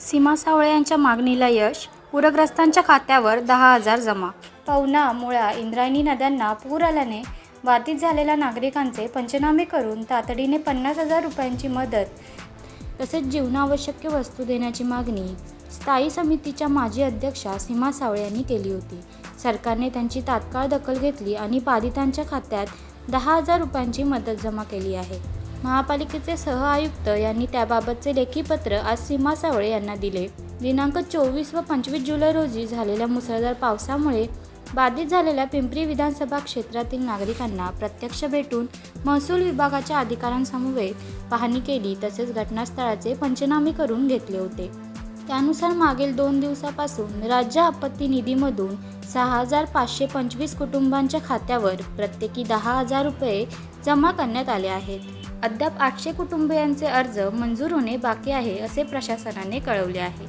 सीमा सावळे यांच्या मागणीला यश पूरग्रस्तांच्या खात्यावर दहा हजार जमा. पवना मुळा इंद्रायणी नद्यांना पूर आल्याने बाधित झालेल्या नागरिकांचे पंचनामे करून तातडीने पन्नास हजार रुपयांची मदत तसेच जीवनावश्यक वस्तू देण्याची मागणी स्थायी समितीच्या माजी अध्यक्षा सीमा सावळे यांनी केली होती. सरकारने त्यांची तात्काळ दखल घेतली आणि बाधितांच्या खात्यात दहा हजार रुपयांची मदत जमा केली आहे. महापालिकेचे सह आयुक्त यांनी त्याबाबतचे लेखी पत्र आज सीमा सावळे यांना दिले. दिनांक चोवीस व पंचवीस जुलै रोजी झालेल्या मुसळधार पावसामुळे बाधित झालेल्या पिंपरी विधानसभा क्षेत्रातील नागरिकांना प्रत्यक्ष भेटून महसूल विभागाच्या अधिकाऱ्यांसमवेत पाहणी केली तसेच घटनास्थळाचे पंचनामे करून घेतले होते. त्यानुसार मागील दोन दिवसापासून राज्य आपत्ती निधीमधून सहा हजार पाचशे पंचवीस कुटुंबांच्या खात्यावर प्रत्येकी दहा हजार रुपये जमा करण्यात आले आहेत. अद्याप आठशे कुटुंबियांचे अर्ज मंजूर होणे बाकी आहे असे प्रशासनाने कळवले आहे.